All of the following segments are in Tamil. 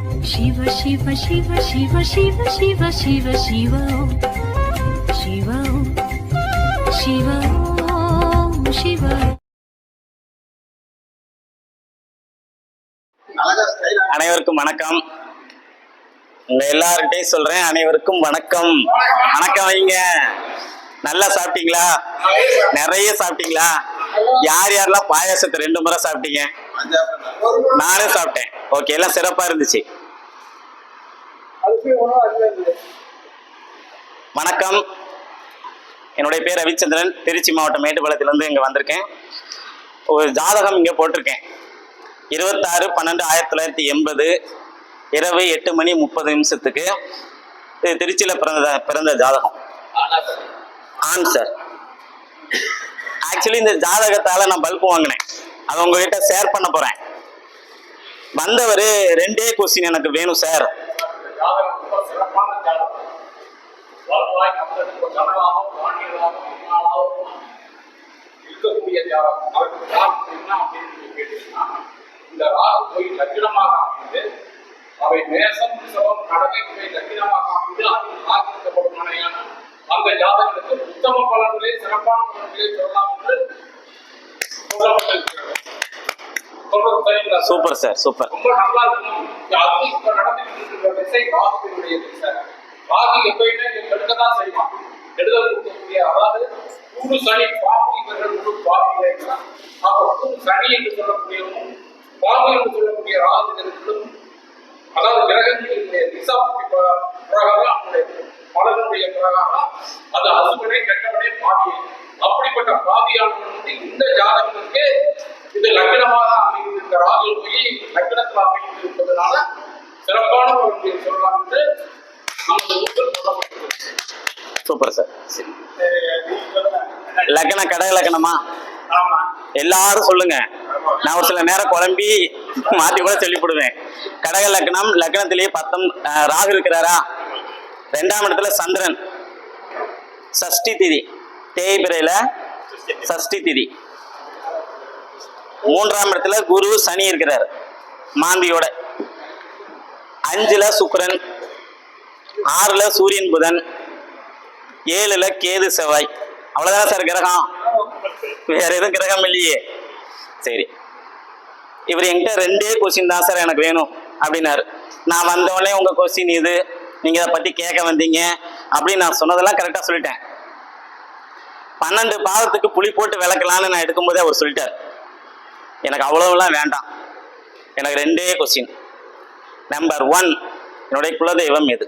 சிவ சிவ சிவ சிவ சிவ சிவ சிவ சிவோ சிவோ சிவோ சிவோ அனைவருக்கும் வணக்கம். உங்க எல்லார்கிட்டையும் சொல்றேன் அனைவருக்கும் வணக்கம். வணக்கம் வைங்க. நல்லா சாப்பிட்டீங்களா? நிறைய சாப்பிட்டீங்களா? யார் யாரெல்லாம் பாயாசத்தை ரெண்டு முறை சாப்பிட்டீங்க? நானும் சாப்பிட்டேன். ஓகே எல்லாம் சிறப்பா இருந்துச்சு. வணக்கம். என்னுடைய பேர் ரவிச்சந்திரன். திருச்சி மாவட்டம் மேட்டுப்பாளையத்திலிருந்து இங்கே வந்திருக்கேன். ஒரு ஜாதகம் இங்கே போட்டிருக்கேன். இருபத்தாறு பன்னெண்டு ஆயிரத்தி தொள்ளாயிரத்தி எண்பது இரவு எட்டு மணி முப்பது நிமிஷத்துக்கு. திருச்சியில் பிறந்த பிறந்த ஜாதகம். On sir. ஆக்சுவலி இந்த ஜாதகத்தால நான் பல்ப் வாங்கினேன். அதை உங்ககிட்ட ஷேர் பண்ண போறேன். வந்தவர் ரெண்டே கொஸ்டின் எனக்கு வேணும் சார் இருக்கக்கூடிய ஜாதகம் அவருக்கு ஜாதகம் என்ன அப்படின்னு கேட்டீங்கன்னா இந்த ராகு போய் லட்சணமாக அமைந்து அவை நேசம் கடமை போய் லட்சணமாக அமைந்து அதில் அந்த ஜாதகத்துக்கு உத்தம பலன்களே சிறப்பான பலன்களே சொல்லலாம் என்று சொல்லப்பட்டிருக்கிறது. Super sir super. ரொம்ப நல்லா இருக்கணும் அதுவும் இப்ப நடந்துட்டு திசை ராகுவினுடைய திசை. ராகு எப்பயுமே கெடுக்க தான் செய்வான். கெடுதல் கொடுக்கக்கூடிய அதாவது கூடு சனி பாம்பு இவர்கள் முழு பாம்பு அப்ப கூடு சனி என்று சொல்லக்கூடியவனும் பாம்பு என்று சொல்லக்கூடிய ராகுகளுக்கும் அதாவது கிரகங்களுடைய திசா பிரகாரம் அவனுடைய பலனுடைய பிரகாரம் அது அசுவனை கெட்டவனே பாதியை அப்படிப்பட்ட பாதியானவன் வந்து இந்த ஜாதகத்திற்கு இது லக்னமாக அமைந்திருக்க ராகு போய் லக்னத்தில் அமைந்திருப்பதனால சிறப்பான ஒரு சொல்லலாம் என்று நமது சூப்பர் சார். கடக லக்னமா? ஆமா. எல்லாரும் சொல்லுங்க. நான் ஒரு சில நேரம் குழம்பி மாத்தி கூட சொல்லிவிடுவேன். கடக லக்னம் லக்னத்திலேயே பத்தம் ராகு இருக்கிறாரா? ரெண்டாம் இடத்துல சந்திரன். சஷ்டி திதி. தேய்பிரையில சஷ்டி திதி. மூன்றாம் இடத்துல குரு சனி இருக்கிறார். மாந்தியோட. அஞ்சுல சுக்கிரன். ஆறுல சூரியன் புதன். ஏழுல கேது செவ்வாய். அவ்வளவுதான் சார் கிரகம்? வேற எதுவும் கிரகம் இல்லையே. சரி. இவர் என்கிட்ட ரெண்டே கொஸ்டின் தான் சார் எனக்கு வேணும் அப்படின்னாரு. நான் வந்த உடனே உங்க கொஸ்டின் இது. நீங்கள் இதை பற்றி கேட்க வந்தீங்க அப்படின்னு நான் சொன்னதெல்லாம் கரெக்டாக சொல்லிட்டேன். பன்னெண்டு பாதத்துக்கு புளி போட்டு விளக்கலான்னு நான் எடுக்கும்போதே அவர் சொல்லிட்டார். எனக்கு அவ்வளவுலாம் வேண்டாம். எனக்கு ரெண்டே கொஸ்டின் நம்பர் ஒன் என்னுடைய குலதெய்வம் எது?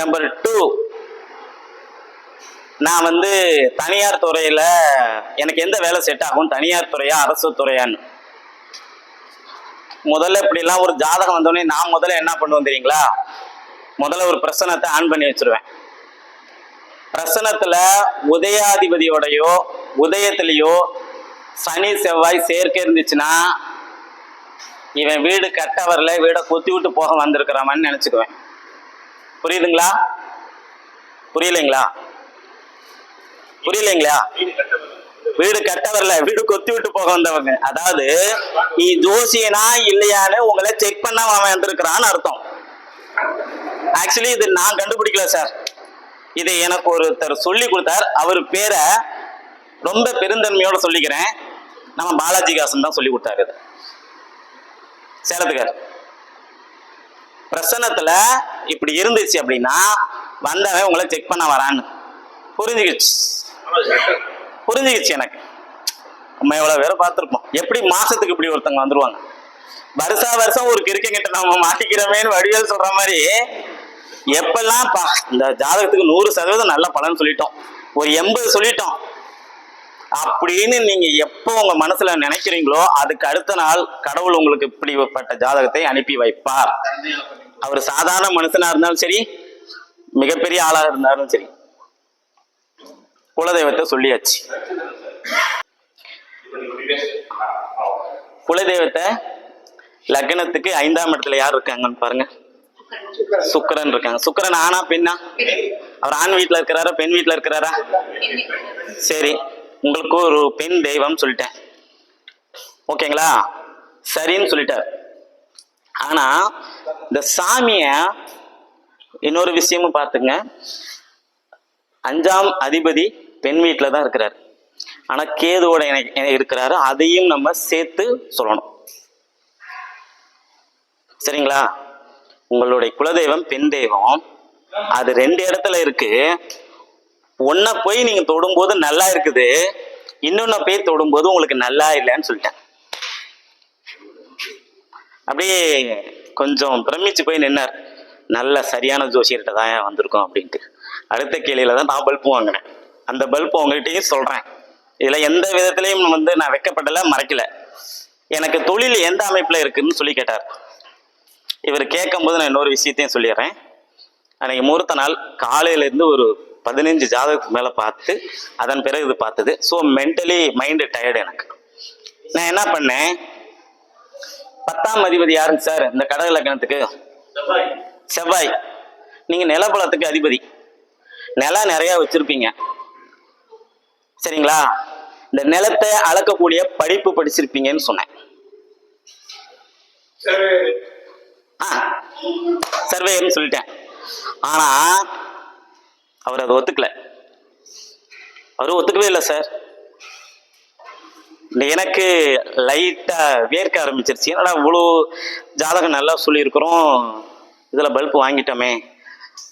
நம்பர் டூ நான் வந்து தனியார் துறையில் எனக்கு எந்த வேலை செட் ஆகும்? தனியார் துறையா அரசு துறையான்னு. முதல்ல இப்படிலாம் ஒரு ஜாதகம் வந்தோடனே நான் முதல்ல என்ன பண்ணுவோம் தெரியுங்களா? முதல்ல ஒரு பிரசனத்தை ஆன் பண்ணி வச்சிருவேன். பிரசனத்துல உதயாதிபதியோடையோ உதயத்திலேயோ சனி செவ்வாய் சேர்க்கை இருந்துச்சுன்னா இவன் வீடு கட்ட வரல வீடை கொத்தி விட்டு போக வந்திருக்கிறவன் நினைச்சுக்குவேன். புரியுதுங்களா? புரியலைங்களா? புரியலைங்களா? வீடு கட்ட வரல வீடு கொத்தி விட்டு போக வந்தவங்க. அதாவது நீ ஜோசியனா இல்லையான்னு உங்களை செக் பண்ண அவன் வந்திருக்கிறான்னு அர்த்தம். ஆக்சுவலி இது நான் கண்டுபிடிக்கல சார் இது எனக்கு ஒருத்தர் சொல்லி கொடுத்தார். அவர் பேரை ரொம்ப பெருந்தன்மையோட சொல்லிக்கிறேன். நம்ம பாலாஜி காசன் தான் சொல்லி கொடுத்தாரு இது. சேலத்துக்கார். பிரசன்னத்துல இப்படி இருந்துச்சு அப்படின்னா வந்தவன் உங்களை செக் பண்ண வரான்னு. புரிஞ்சுக்கிச்சு. புரிஞ்சுக்கிச்சு எனக்கு. நம்ம எவ்வளவு பேரை பார்த்துருப்போம். எப்படி மாசத்துக்கு இப்படி ஒருத்தவங்க வந்துருவாங்க? வருஷா வருஷம் ஒரு கிரிக்கெட் நம்ம மாட்டிக்கிறோமேன்னு வடிவேல் சொல்ற மாதிரி எப்பெல்லாம் இந்த ஜாதகத்துக்கு நூறு சதவீதம் நல்ல பலன் சொல்லிட்டோம். ஒரு எண்பது சொல்லிட்டோம். அப்படின்னு நீங்க எப்போ உங்க மனசுல நினைக்கிறீங்களோ அதுக்கு அடுத்த நாள் கடவுள் உங்களுக்கு இப்படிப்பட்ட ஜாதகத்தை அனுப்பி வைப்பார். அவர் சாதாரண மனுஷனா இருந்தாலும் சரி மிகப்பெரிய ஆளா இருந்தாலும் சரி. குலதெய்வத்தை சொல்லியாச்சு. குலதெய்வத்தை லக்னத்துக்கு ஐந்தாம் இடத்துல யார் இருக்காங்கன்னு பாருங்க. சுக்கரன் இருக்காங்க. சுக்கிரன் ஆனா பெண்ணா? அவர் ஆண் வீட்ல இருக்கிறாரா பெண் வீட்டுல இருக்கிறாரா? சரி உங்களுக்கு ஒரு பெண் தெய்வம் சொல்லிட்டேன். ஓகேங்களா? சரின்னு சொல்லிட்டார். ஆனா இந்த சாமிய இன்னொரு விஷயமும் பார்த்துங்க அஞ்சாம் அதிபதி பெண் வீட்டில் தான் இருக்கிறார். ஆனா கேதுவோட இணை இருக்கிறாரு. அதையும் நம்ம சேர்த்து சொல்லணும். சரிங்களா? உங்களுடைய குலதெய்வம் பெண் தெய்வம். அது ரெண்டு இடத்துல இருக்கு. ஒன்ன போய் நீங்க தொடும்போது நல்லா இருக்குது. இன்னொன்ன போய் தொடும்போது உங்களுக்கு நல்லா இல்லைன்னு சொல்லிட்டேன். அப்படியே கொஞ்சம் பிரமிச்சு போய் நின்னார். நல்ல சரியான ஜோசியர்கிட்ட தான் வந்திருக்கோம் அப்படின்ட்டு. அடுத்த கேள்வியில தான் நான் பல்பு வாங்கினேன். அந்த பல்பு உங்ககிட்டயும் சொல்றேன். இதுல எந்த விதத்திலையும் வந்து நான் வெக்கப்படல மறைக்கல. எனக்கு தொழில் எந்த அமைப்புல இருக்குன்னு சொல்லி கேட்டார். இவர் கேட்கும்போது நான் இன்னொரு விஷயத்தையும் சொல்லிடுறேன். அன்னைக்கு முகூர்த்த நாள் காலையில இருந்து ஒரு பதினஞ்சு ஜாதகத்துக்கு மேல பார்த்து அதன் பிறகு இது பார்த்தது. ஸோ மென்டலி மைண்டு டயர்டு எனக்கு. நான் என்ன பண்ணேன்? பத்தாம் அதிபதி யாருங்க சார்? இந்த கடக லக்னத்துக்கு? செவ்வாய். நீங்க நிலபலத்துக்கு அதிபதி. நிலம் நிறைய வச்சிருப்பீங்க. சரிங்களா? இந்த நிலத்தை அளக்கக்கூடிய படிப்பு படிச்சிருப்பீங்கன்னு சொன்னேன். சர்வேயர்னு சொல்லிட்டேன். ஆனா அவர் அதை ஒத்துக்கல. அவரும் ஒத்துக்கவே இல்லை சார். இந்த எனக்கு லைட்டா வேர்க்க ஆரம்பிச்சிருச்சு. என்னடா இவ்வளோ ஜாதகம் நல்லா சொல்லியிருக்கிறோம். இதுல பல்ப் வாங்கிட்டோமே.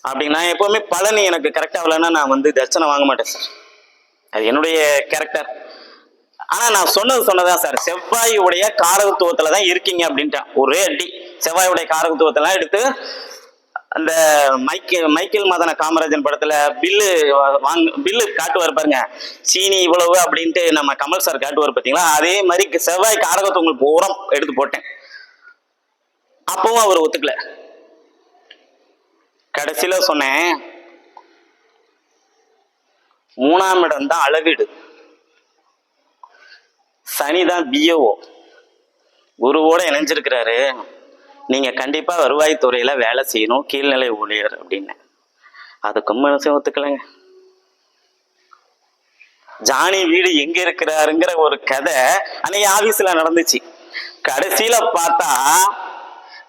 அப்படின்னா நான் எப்பவுமே பலனி எனக்கு கரெக்டாக வரலன்னா நான் வந்து தர்ச்சனை வாங்க மாட்டேன் சார். அது என்னுடைய கேரக்டர் ஆனால் நான் சொன்னது சொன்னதான் சார். செவ்வாயுடைய காரகத்துவத்தில் தான் இருக்கீங்க அப்படின்ட்டேன். ஒரே அடி. செவ்வாயுடைய காரகத்துவத்தெல்லாம் எடுத்து அந்த மைக்கேல் மைக்கேல் மதன காமராஜன் படத்துல பில்லு வாங்க பில்லு காட்டுவார் பாருங்க. சீனி இவ்வளவு அப்படின்ட்டு நம்ம கமல் சார் காட்டுவார் பார்த்தீங்களா அதே மாதிரி செவ்வாய் காரகத்துவங்களுக்கு பூரம் எடுத்து போட்டேன். அப்பவும் அவர் ஒத்துக்கல. கடைசியில சொன்னேன் மூணாம் இடம் தான் அழகீடு. சனி தான் பிஓஓ குருவோட இணைஞ்சிருக்கிறாரு. நீங்கள் கண்டிப்பாக வருவாய்த்துறையில வேலை செய்யணும் கீழ்நிலை ஊழியர் அப்படின்னு. அதுக்கும் மனசு ஒத்துக்கலைங்க. ஜானி வீடு எங்க இருக்கிறாருங்கிற ஒரு கதை அன்னைக்கு ஆபீஸ்ல நடந்துச்சு. கடைசியில பார்த்தா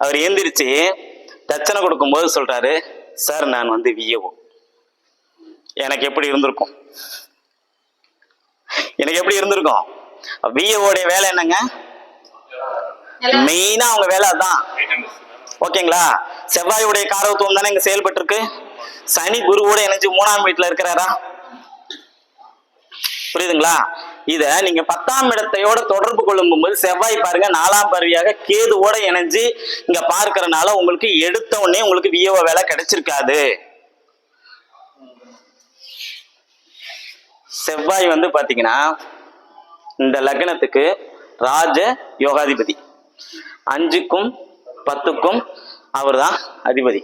அவர் எந்திரிச்சு தச்சனை கொடுக்கும்போது சொல்றாரு சார் நான் வந்து விஏஓ எனக்கு எப்படி இருந்திருக்கும்? எனக்கு எப்படி இருந்திருக்கும்? விஏஓடைய வேலை என்னங்க? மெயினா அவங்க வேலை அதான். ஓகேங்களா? செவ்வாயுடைய காரகத்துவம் தானே இங்க செயல்பட்டு இருக்கு சனி குருவோட இணைஞ்சு மூணாம் வீட்டுல இருக்கிறாரா? புரியுதுங்களா? இத நீங்க பத்தாம் இடத்தையோட தொடர்பு கொள்ளும் போது செவ்வாய் பாருங்க நாலாம் பருவியாக கேதுவோட இணைஞ்சு இங்க பார்க்கறனால உங்களுக்கு எடுத்த உடனே உங்களுக்கு விஓ வேலை கிடைச்சிருக்காது. செவ்வாய் வந்து பாத்தீங்கன்னா இந்த லக்னத்துக்கு ராஜ யோகாதிபதி. அஞ்சுக்கும் பத்துக்கும் அவர்தான் அதிபதி.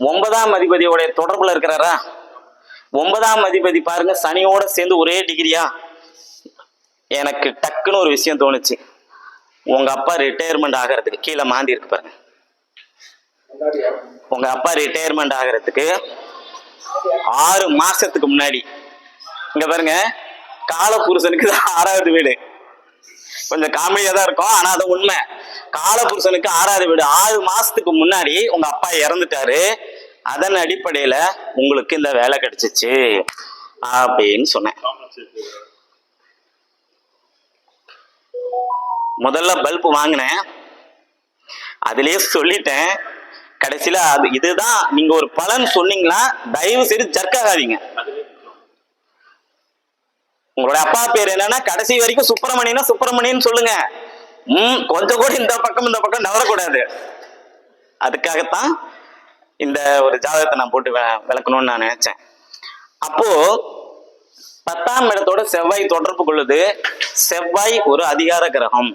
ஒன்பதாம் அதிபதியோடைய தொடர்புல இருக்கிறாரா? ஒன்பதாம் அதிபதி பாருங்க சனியோட சேர்ந்து ஒரே டிகிரியா எனக்கு டக்குன்னு ஒரு விஷயம் தோணுச்சு. உங்க அப்பா ரிட்டையர்மெண்ட் ஆகிறதுக்கு கீழே மாந்தி இருக்கு பாருங்க. உங்க அப்பா ரிட்டையர்மெண்ட் ஆகிறதுக்கு ஆறு மாசத்துக்கு முன்னாடி. இங்க பாருங்க காலபுருஷனுக்கு ஆறாவது வீடு. கொஞ்சம் காமெடியா தான் இருக்கும். ஆனா அது உண்மை. காலபுருஷனுக்கு ஆறாவது வீடு. ஆறு மாசத்துக்கு முன்னாடி உங்க அப்பா இறந்துட்டாரு. அதன் அடிப்படையில உங்களுக்கு இந்த வேலை கிடைச்சிச்சு. அப்படின்னு சொன்னேன். முதல்ல பல்ப் வாங்கினேன். அதுலயே சொல்லிட்டேன். கடைசியில அது இதுதான் நீங்க ஒரு பலன் சொன்னீங்களா தயவு செய்து ஜர்க்காகாதீங்க உங்களோட அப்பா பேர் என்னன்னா கடைசி வரைக்கும் சுப்பிரமணியனா சுப்பிரமணியன் சொல்லுங்க. ம் கொஞ்சம் கூட இந்த பக்கம் இந்த பக்கம் நவரக்கூடாது அதுக்காகத்தான் இந்த ஒரு ஜாதகத்தை நான் போட்டு விளக்கணும்னு நான் நினைச்சேன். அப்போ பத்தாம் இடத்தோட செவ்வாய் தொடர்பு கொள்ளுது. செவ்வாய் ஒரு அதிகார கிரகம்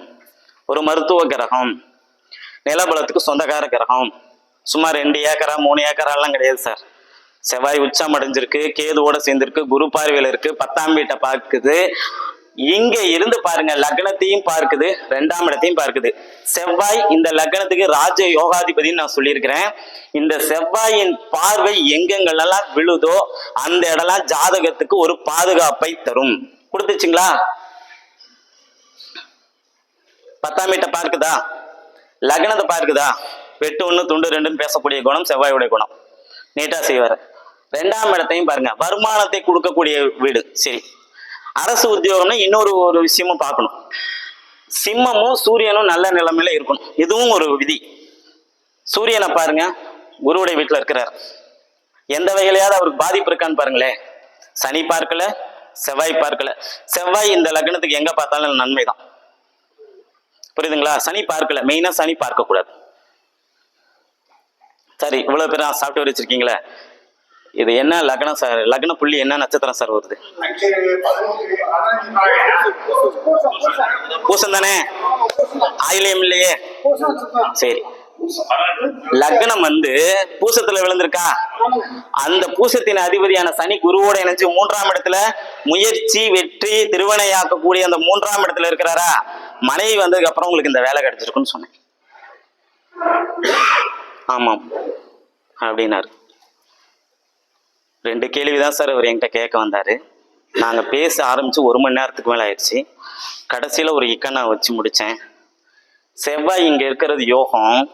ஒரு மருத்துவ கிரகம் நிலபலத்துக்கு சொந்தக்கார கிரகம். சும்மா ரெண்டு ஏக்கரா மூணு ஏக்கராலாம் கிடையாது சார். செவ்வாய் உச்சம் அடைஞ்சிருக்கு கேதுவோட சேர்ந்திருக்கு குரு பார்வையில இருக்கு பத்தாம் வீட்டை பார்க்குது. இங்க இருந்து பாருங்க லக்னத்தையும் பார்க்குது ரெண்டாம் இடத்தையும் பார்க்குது. செவ்வாய் இந்த லக்னத்துக்கு ராஜ யோகாதிபதினு நான் சொல்லியிருக்கிறேன். இந்த செவ்வாயின் பார்வை எங்கெங்கெல்லாம் விழுதோ அந்த இடம்லாம் ஜாதகத்துக்கு ஒரு பாதுகாப்பை தரும். கொடுத்துச்சுங்களா? பத்தாம் வீட்டை பார்க்குதா? லக்னத்தை பார்க்குதா? வெட்டு ஒன்று துண்டு ரெண்டுன்னு பேசக்கூடிய குணம் செவ்வாயுடைய குணம். நீட்டா செய்வார். ரெண்டாம் இடத்தையும் பாருங்க. வருமானத்தை கொடுக்கக்கூடிய வீடு. சரி. அரசு உத்தியோகம்னா இன்னொரு ஒரு விஷயமும் பார்க்கணும். சிம்மமும் சூரியனும் நல்ல நிலைமையில இருக்கணும். இதுவும் ஒரு விதி. சூரியனை பாருங்க. குருவுடைய வீட்டில் இருக்கிறார். எந்த வகையிலையாவது அவருக்கு பாதிப்பு இருக்கான்னு பாருங்களேன். சனி பார்க்கல செவ்வாய் பார்க்கல. செவ்வாய் இந்த லக்னத்துக்கு எங்க பார்த்தாலும் நன்மை தான் புரியுதுங்களா? சனி பார்க்கல. மெயினா சனி பார்க்க கூடாது சரி இவ்வளவு பேர் சாப்பிட்டு வச்சிருக்கீங்களே. இது என்ன லக்னம் சார்? லக்ன புள்ளி என்ன நட்சத்திரம் சார் வருது? பூசம் தானே? ஆயிலியம் இல்லையே. சரி. லக்னம் வந்து பூசத்துல விழுந்திருக்கா? அந்த பூசத்தின் அதிபதியான சனி குருவோட இணைஞ்சு மூன்றாம் இடத்துல முயற்சி வெற்றி திருவனையாக்கக்கூடிய அந்த மூன்றாம் இடத்துல இருக்கிறாரா? மனைவி வந்ததுக்கு அப்புறம் உங்களுக்கு இந்த வேலை கிடைச்சிருக்குன்னு சொன்னேன். ஆமாம். அப்படின்னார். ரெண்டு கேள்வி தான் சார் அவர் என்கிட்ட கேட்க வந்தார். நாங்கள் பேச ஆரம்பித்து ஒரு மணி நேரத்துக்கு மேலே ஆயிடுச்சு. கடைசியில் ஒரு இக்கண்ணா வச்சு முடித்தேன் செவ்வாய் இங்கே இருக்கிறது யோகம்.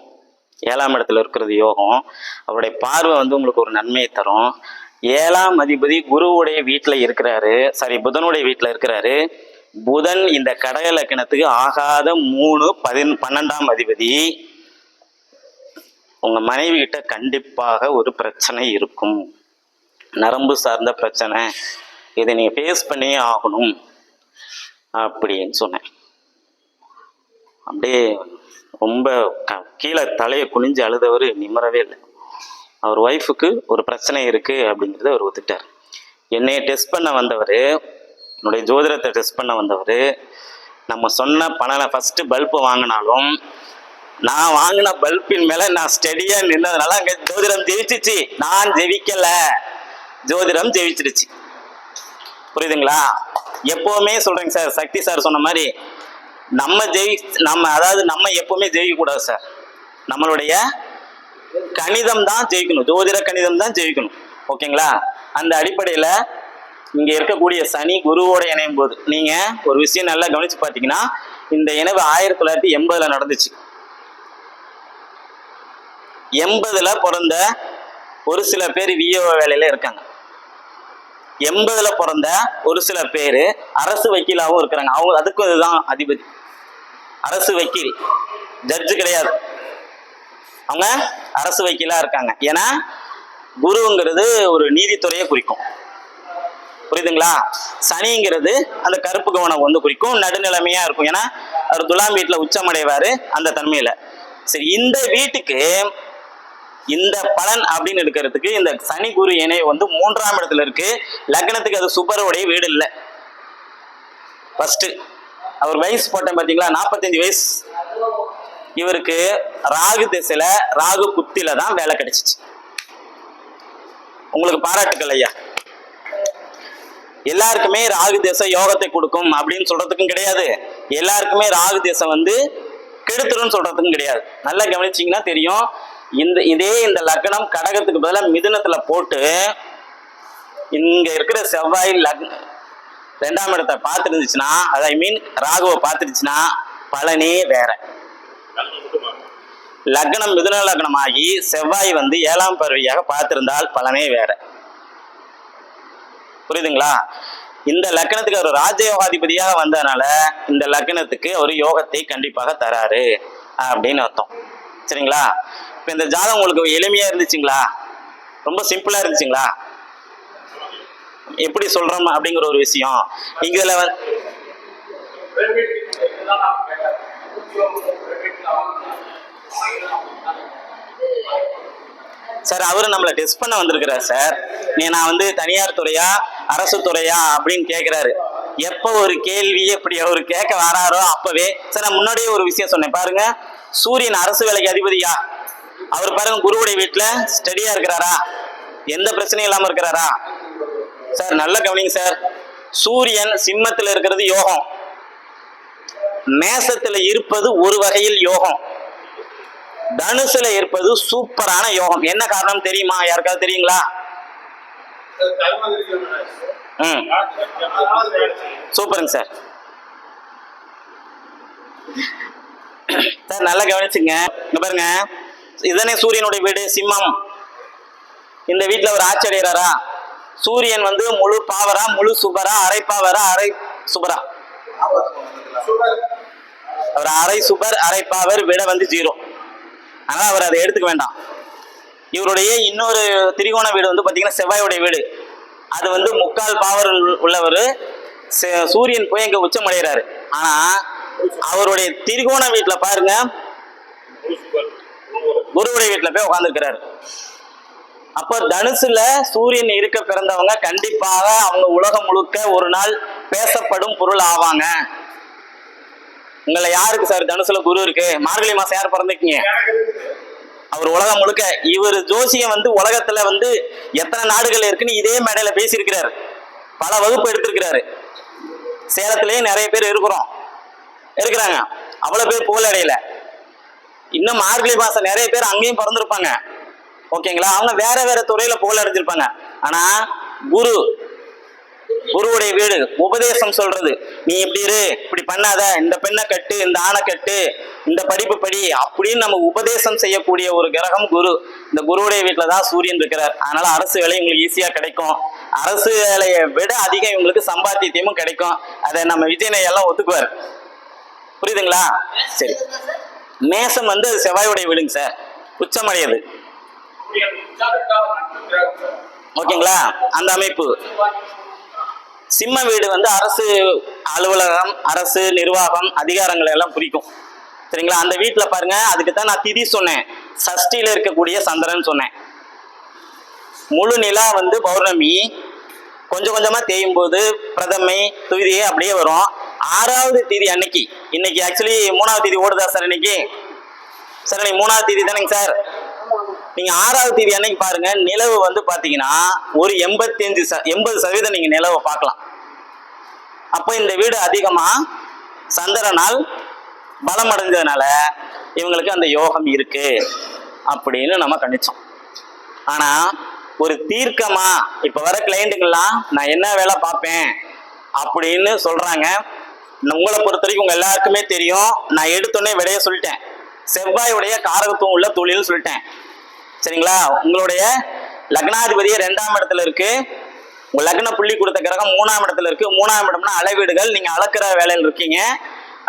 ஏழாம் இடத்துல இருக்கிறது யோகம். அவருடைய பார்வை வந்து உங்களுக்கு ஒரு நன்மையை தரும். ஏழாம் அதிபதி குருவுடைய வீட்டில் இருக்கிறாரு. சாரி புதனுடைய வீட்டில் இருக்கிறாரு. புதன் இந்த கடக லக்கணத்துக்கு ஆகாத மூணு பதின் பன்னெண்டாம் அதிபதி. உங்கள் மனைவி கிட்ட கண்டிப்பாக ஒரு பிரச்சனை இருக்கும். நரம்பு சார்ந்த பிரச்சனை. இதை நீங்கள் ஃபேஸ் பண்ணியே ஆகணும் அப்படின்னு சொன்னேன். அப்படியே ரொம்ப க- கீழே தலையை குனிஞ்சு அழுதவர் நிம்மறவே இல்லை. அவர் ஒய்ஃபுக்கு ஒரு பிரச்சனை இருக்குது அப்படிங்கிறத அவர் ஒத்துட்டார் என்னையை டெஸ்ட் பண்ண வந்தவர் என்னுடைய ஜோதிடத்தை டெஸ்ட் பண்ண வந்தவர் நம்ம சொன்ன பணம் ஃபஸ்ட்டு பல்பு வாங்கினாலும் நான் வாங்கின பல்பின் மேல நான் ஸ்டெடியா நின்னதுனால அங்க ஜோதிடம் ஜெயிச்சிச்சு. நான் ஜெயிக்கல. ஜோதிடம் ஜெயிச்சிருச்சு. புரியுதுங்களா? எப்பவுமே சொல்றேங்க சார் சக்தி சார் சொன்ன மாதிரி நம்ம ஜெயி நம்ம அதாவது நம்ம எப்பவுமே ஜெயிக்க கூடாது சார். நம்மளுடைய கணிதம் தான் ஜெயிக்கணும். ஜோதிட கணிதம் தான் ஜெயிக்கணும். ஓகேங்களா? அந்த அடிப்படையில இங்க இருக்கக்கூடிய சனி குருவோட இணையும் போது நீங்க ஒரு விஷயம் நல்லா கவனிச்சு பார்த்தீங்கன்னா இந்த இணைவு ஆயிரத்தி தொள்ளாயிரத்தி எண்பதுல நடந்துச்சு. எண்பதுல பிறந்த ஒரு சில பேர் விஏஓ வேலையில இருக்காங்க. எண்பதுல பிறந்த ஒரு சில பேர் அரசு வக்கீலாகவும் இருக்கிறாங்க. அவங்க அதுக்கும் இதுதான் அதிபதி. அரசு வக்கீல். ஜட்ஜு கிடையாது. அவங்க அரசு வக்கீலா இருக்காங்க. ஏன்னா குருங்கிறது ஒரு நீதித்துறையை குறிக்கும். புரியுதுங்களா? சனிங்கிறது அந்த கருப்பு கவனம் வந்து குறிக்கும். நடுநிலைமையா இருக்கும். ஏன்னா அவர் துலாம் வீட்டில் உச்சமடைவாரு அந்த தன்மையில. சரி இந்த வீட்டுக்கு இந்த பலன் அப்படின்னு எடுக்கிறதுக்கு இந்த சனி குரு இணை வந்து மூன்றாம் இடத்துல இருக்கு. லக்னத்துக்கு அது சுபருடைய வீடு இல்லை. ஃபர்ஸ்ட் அவர் வயசு போட்டேன் பார்த்தீங்களா நாற்பத்தஞ்சு வயசு. இவருக்கு ராகு திசையில ராகு குத்தில தான் வேலை கிடைச்சிச்சு. உங்களுக்கு பாராட்டுக்கள் ஐயா. எல்லாருக்குமே ராகு தேசம் யோகத்தை கொடுக்கும் அப்படின்னு சொல்றதுக்கும் கிடையாது. எல்லாருக்குமே ராகு தேசம் வந்து கெடுத்துருன்னு சொல்றதுக்கும் கிடையாது. நல்லா கவனிச்சீங்கன்னா தெரியும். இந்த இதே இந்த லக்னம் கடகத்துக்கு பதிலாக மிதுனத்துல போட்டு இங்க இருக்கிற செவ்வாய் லக் ரெண்டாம் இடத்தை பார்த்துருந்துச்சுன்னா அது ஐ மீன் ராகுவை பார்த்துருச்சுன்னா பலனே வேற. லக்னம் மிதுன லக்னம் ஆகி செவ்வாய் வந்து ஏழாம் பருவியாக பார்த்திருந்தால் பலனே வேற. புரியுதுங்களா? இந்த லக்னத்துக்கு அவர் ராஜயோகாதிபதியாக வந்ததுனால இந்த லக்னத்துக்கு ஒரு யோகத்தை கண்டிப்பாக தராரு அப்படின்னு அர்த்தம். சரிங்களா? இப்போ இந்த ஜாதகம் உங்களுக்கு எளிமையாக இருந்துச்சுங்களா? ரொம்ப சிம்பிளாக இருந்துச்சுங்களா? எப்படி சொல்கிறோம் அப்படிங்கிற ஒரு விஷயம். இங்க வந்து சார் அவரு நம்மளை டெஸ்ட் பண்ண வந்திருக்கிறார் சார். நீ நான் வந்து தனியார் துறையா அரசு துறையா அப்படின்னு கேட்குறாரு எப்போ ஒரு கேள்வி இப்படி அவர் கேட்க வராரோ அப்பவே சார் நான் முன்னாடியே ஒரு விஷயம் சொன்னேன். பாருங்க சூரியன் அரசு வேலைக்கு அதிபதியா? அவர் பாருங்க குருவுடைய வீட்டுல ஸ்டடியா இருக்கிறாரா? எந்த பிரச்சனையும் இல்லாம இருக்கிறாரா? சார் நல்ல கவனிங்க சார் சூரியன் சிம்மத்தில் இருக்கிறது யோகம். மேசத்துல இருப்பது ஒரு வகையில் யோகம். தனுசுல இருப்பது சூப்பரான யோகம். என்ன காரணம் தெரியுமா? யாருக்காவது தெரியுங்களா? ம். சூப்பருங்க சார் சார் நல்லா கவனிச்சுங்க. பாருங்க. இதனே சூரியனுடைய வீடு சிம்மம். இந்த வீட்டில் ஒரு ஆட்சி அடைகிறாரா சூரியன் வந்து முழு பாவரா முழு சுபரா அரை பாவரா அரை சுபரா? அவர் அரை சுபர் அரை பாவர் விட வந்து ஜீரோ. அதனால அவர் அதை எடுத்துக்க வேண்டாம். இவருடைய இன்னொரு திரிகோண வீடு வந்து பார்த்தீங்கன்னா செவ்வாயுடைய வீடு. அது வந்து முக்கால் பாவர் உள்ளவர். சூரியன் போய் இங்கே உச்சம் அடைகிறாரு அவருடைய திரிகோண வீட்டில் பாருங்க. குருவுடைய வீட்டுல போய் உட்காந்துருக்கிறாரு அப்போ தனுசுல சூரியன் இருக்க பிறந்தவங்க கண்டிப்பாக அவங்க உலகம் முழுக்க ஒரு நாள் பேசப்படும் பொருள் ஆவாங்க. உங்களை யாருக்கு சார் தனுசுல குரு இருக்கு? மார்கழி மாசம் யார் பிறந்திருக்கீங்க? அவர் உலகம் முழுக்க இவர் ஜோசியம் வந்து உலகத்துல வந்து எத்தனை நாடுகள் இருக்குன்னு இதே மேடையில பேசியிருக்கிறாரு. பல வகுப்பு எடுத்திருக்கிறாரு. சேலத்திலேயே நிறைய பேர் இருக்கிறோம். இருக்கிறாங்க. அவ்வளவு பேர் புகழடையில. இன்னும் மார்கழி மாசம் நிறைய பேர் அங்கேயும் பிறந்திருப்பாங்க. ஓகேங்களா? அவங்க வேற வேற துறையில புகழ் அடைஞ்சிருப்பாங்க. ஆனா குரு குருவுடைய வீடு உபதேசம் சொல்றது. நீ இப்படி இரு இப்படி பண்ணாத. இந்த பெண்ணை கட்டு இந்த ஆணை கட்டு இந்த படிப்பு படி அப்படின்னு நம்ம உபதேசம் செய்யக்கூடிய ஒரு கிரகம் குரு. இந்த குருவுடைய வீட்டில் தான் சூரியன் இருக்கிறார். அதனால அரசு வேலை உங்களுக்கு ஈஸியா கிடைக்கும். அரசு வேலையை விட அதிகம் இவங்களுக்கு சம்பாத்தியத்தையும் கிடைக்கும். அதை நம்ம விஜயனை எல்லாம் ஒத்துக்குவார். புரியுதுங்களா? சரி. மேசம் வந்து அது செவ்வாயுடைய வீடுங்க சார். உச்சமடையது. ஓகேங்களா? அந்த அமைப்பு. சிம்ம வீடு வந்து அரசு அலுவலகம் அரசு நிர்வாகம் அதிகாரங்களை எல்லாம் குறிக்கும். சரிங்களா? அந்த வீட்டில் பாருங்க அதுக்கு தான் நான் திதி சொன்னேன். சஷ்டியில் இருக்கக்கூடிய சந்திரன் சொன்னேன். முழு நிலா வந்து பௌர்ணமி. கொஞ்சம் கொஞ்சமாக தேயும் போது பிரதமை துவிதியே அப்படியே வரும். ஆறாவது தேதி அன்னைக்கு. இன்னைக்கு ஆக்சுவலி மூணாவது தேதி ஓடுதா சார் இன்னைக்கு? சார் இன்னைக்கு மூணாவது தேதி தானேங்க சார்? நீங்க ஆறாவது தேதி அன்னைக்கு பாருங்க நிலவு வந்து பாத்தீங்கன்னா ஒரு எண்பத்தஞ்சு ச எண்பது சதவீதம் நீங்க நிலவை பார்க்கலாம். அப்போ இந்த வீடு அதிகமா சந்திரனால் பலம் அடைஞ்சதுனால இவங்களுக்கு அந்த யோகம் இருக்கு அப்படின்னு நம்ம கணிச்சோம். ஆனா ஒரு தீர்க்கமா இப்ப வர கிளைண்ட்டுங்கெல்லாம் நான் என்ன வேலை பார்ப்பேன் அப்படின்னு சொல்றாங்க. உங்களை பொறுத்த வரைக்கும் உங்க எல்லாருக்குமே தெரியும். நான் எடுத்தோடனே விடைய சொல்லிட்டேன். செவ்வாயுடைய காரகத்துவம் உள்ள தொழில்னு சொல்லிட்டேன். சரிங்களா? உங்களுடைய லக்னாதிபதியை ரெண்டாம் இடத்துல இருக்கு. உங்க லக்ன புள்ளி கொடுத்த கிரகம் மூணாம் இடத்துல இருக்கு. மூணாம் இடம்னா அளவீடுகள். நீங்க அளக்கிற வேலையில் இருக்கீங்க.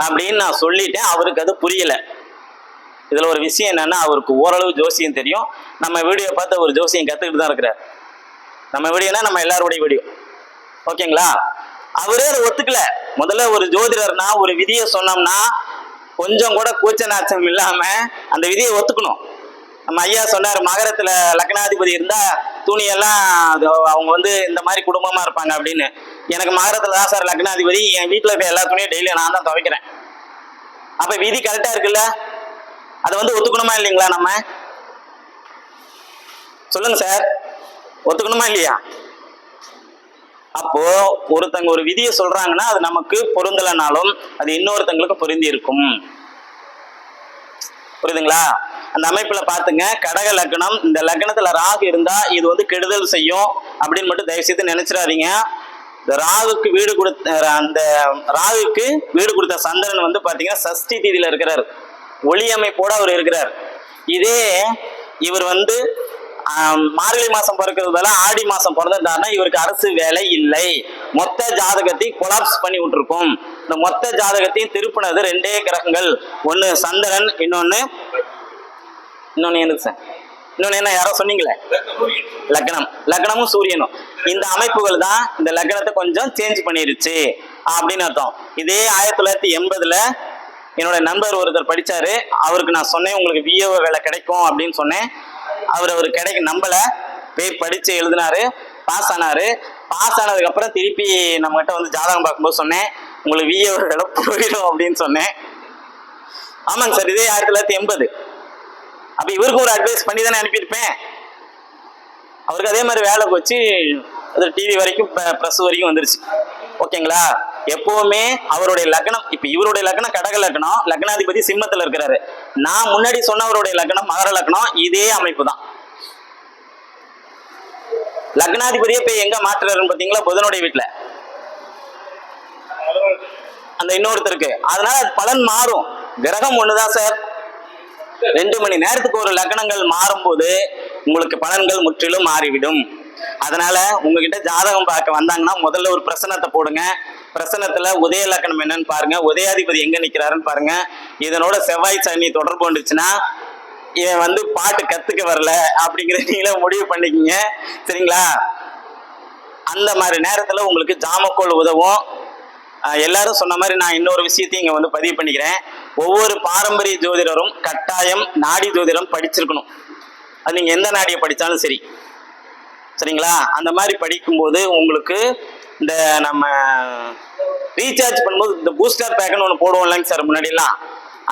அப்படின்னு நான் சொல்லிட்டேன். அவருக்கு அது புரியல. இதுல ஒரு விஷயம் என்னன்னா அவருக்கு ஓரளவு ஜோசியம் தெரியும். நம்ம வீடியோ பார்த்து ஒரு ஜோசியம் கத்துக்கிட்டு தான் இருக்கிறார். நம்ம வீடியோனா நம்ம எல்லாருடைய வீடியோ. ஓகேங்களா? அவரே அதை ஒத்துக்கல. முதல்ல ஒரு ஜோதிடர்னா ஒரு விதியை சொன்னோம்னா கொஞ்சம் கூட கூச்ச நாச்சம் இல்லாம அந்த விதியை ஒத்துக்கணும். நம்ம ஐயா சொன்னார் மகரத்துல லக்னாதிபதி இருந்தா துணியெல்லாம் அது அவங்க வந்து இந்த மாதிரி குடும்பமா இருப்பாங்க அப்படின்னு. எனக்கு மகரத்துல தான் சார் லக்னாதிபதி என் வீட்டில் இருக்க எல்லா துணியும் டெய்லியும் நான் தான் துவைக்கிறேன். அப்ப விதி கரெக்டா இருக்குல்ல? அதை வந்து ஒத்துக்கணுமா இல்லைங்களா நம்ம? சொல்லுங்க சார். ஒத்துக்கணுமா இல்லையா? அப்போ ஒருத்தங்க ஒரு விதியை சொல்றாங்கன்னா அது நமக்கு பொருந்தலைனாலும் அது இன்னொருத்தங்களுக்கு பொருந்தி இருக்கும் புரியுதுங்களா? அந்த அமைப்புல பாத்துங்க கடக லக்னம் இந்த லக்னத்துல ராகு இருந்தா இது வந்து கெடுதல் செய்யும் அப்படின்னு மட்டும் தயவு செய்து நினைச்சிடாதீங்க. இந்த ராகுக்கு வீடு கொடுத்த அந்த ராகுக்கு வீடு கொடுத்த சந்திரன் வந்து பாத்தீங்கன்னா சஷ்டி தீதியில இருக்கிறார். ஒளி அமைப்போட அவர் இருக்கிறார். இதே இவர் வந்து மார்கழி மாசம் பிறக்கிறதால ஆடி மாசம் பிறந்திருந்தாருன்னா இவருக்கு அரசு வேலை இல்லை. மொத்த ஜாதகத்தையும் கொலாப்ஸ் பண்ணி விட்டுருக்கும். இந்த மொத்த ஜாதகத்தையும் திருப்பினது ரெண்டே கிரகங்கள். ஒன்னு சந்திரன் இன்னொன்னு இன்னொன்னு எனக்கு சார் இன்னொன்னு என்ன யாரோ சொன்னீங்களே? லக்னம். லக்னமும் சூரியனும். இந்த அமைப்புகள் தான் இந்த லக்னத்தை கொஞ்சம் சேஞ்ச் பண்ணிருச்சு. அப்படின்னு அர்த்தம். இதே ஆயிரத்தி தொள்ளாயிரத்தி எண்பதுல என்னோட நண்பர் ஒருத்தர் படிச்சாரு. அவருக்கு நான் சொன்னேன் உங்களுக்கு விஏஓ வேலை கிடைக்கும் அப்படின்னு சொன்னேன். அவர் அவர் கிடைக்க நம்பல. போய் படிச்சு எழுதினாரு. பாஸ் ஆனாரு. பாஸ் ஆனதுக்கு அப்புறம் திருப்பி நம்ம கிட்ட வந்து ஜாதகம் பார்க்கும்போது சொன்னேன் உங்களுக்கு விஏஓ வேலை போயிடும் அப்படின்னு சொன்னேன். ஆமாங்க சார் இதே ஆயிரத்தி தொள்ளாயிரத்தி எண்பது. அப்ப இவருக்கு ஒரு அட்வைஸ் பண்ணி தானே அனுப்பியிருப்பேன். அவருக்கு அதே மாதிரி வேலை போச்சு. அது டிவி வரைக்கும் ப்ரெஸ் வரைக்கும் வந்துருச்சு. ஓகேங்களா? எப்பவுமே அவருடைய லக்னம் இப்ப இவருடைய லக்னம் கடக லக்னம் லக்னாதிபதி சிம்மத்துல இருக்கிறாரு. நான் முன்னாடி சொன்னவருடைய லக்னம் மகர லக்னம் இதே அமைப்பு தான் லக்னாதிபதியே போய் எங்க மாற்றுறாருன்னு பாத்தீங்களா? புதனுடைய வீட்டுல அந்த இன்னொருத்தருக்கு. அதனால பலன் மாறும். கிரகம் ஒண்ணுதான் சார் ரெண்டு மணி நேரத்துக்கு ஒரு லக்னங்கள் மாறும்போது உங்களுக்கு பலன்கள் முற்றிலும் மாறிவிடும். அதனால உங்ககிட்ட ஜாதகம் பார்க்க வந்தாங்கன்னா முதல்ல ஒரு பிரசனத்தை போடுங்க. பிரசனத்துல உதய லக்கணம் என்னன்னு பாருங்க. உதயாதிபதி எங்க நிக்கிறாருன்னு பாருங்க. இதனோட செவ்வாய் சனி தொடர்பு வந்துச்சுன்னா இவன் வந்து பாட்டு கத்துக்க வரல அப்படிங்கிற நீங்களே முடிவு பண்ணிக்கிங்க. சரிங்களா? அந்த மாதிரி நேரத்துல உங்களுக்கு ஜாமக்கோல் உதவும். எல்லாரும் சொன்ன மாதிரி நான் இன்னொரு விஷயத்தையும் இங்க வந்து பதிவு பண்ணிக்கிறேன். ஒவ்வொரு பாரம்பரிய ஜோதிடரும் கட்டாயம் நாடி ஜோதிடம் படிச்சிருக்கணும். அது நீங்க எந்த நாடியை படித்தாலும் சரி. சரிங்களா? அந்த மாதிரி படிக்கும்போது உங்களுக்கு இந்த நம்ம ரீசார்ஜ் பண்ணும்போது இந்த பூஸ்டர் பேக்குன்னு ஒன்று போடுவோம் இல்லைங்க சார் முன்னாடிலாம்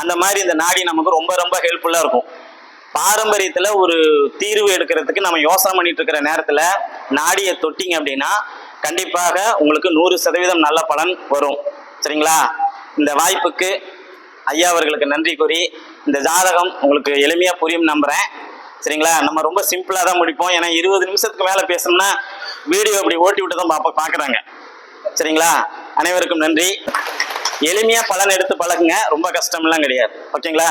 அந்த மாதிரி இந்த நாடி நமக்கு ரொம்ப ரொம்ப ஹெல்ப்ஃபுல்லாக இருக்கும். பாரம்பரியத்தில் ஒரு தீர்வு எடுக்கிறதுக்கு நம்ம யோசனை பண்ணிட்டு இருக்கிற நேரத்தில் நாடியை தொட்டிங்க அப்படின்னா கண்டிப்பாக உங்களுக்கு நூறு சதவீதம் நல்ல பலன் வரும். சரிங்களா? இந்த வாய்ப்புக்கு ஐயா அவர்களுக்கு நன்றி கூறி இந்த ஜாதகம் உங்களுக்கு எளிமையாக புரியும் நம்புகிறேன் சரிங்களா? நம்ம ரொம்ப சிம்பிளாக தான் முடிப்போம். ஏன்னா இருபது நிமிஷத்துக்கு மேலே பேசணும்னா வீடியோ அப்படி ஓட்டி விட்டு தான் பார்ப்ப பார்க்குறாங்க சரிங்களா? அனைவருக்கும் நன்றி. எளிமையாக பலன் எடுத்து பழகுங்க. ரொம்ப கஷ்டம்லாம் கிடையாது. ஓகேங்களா?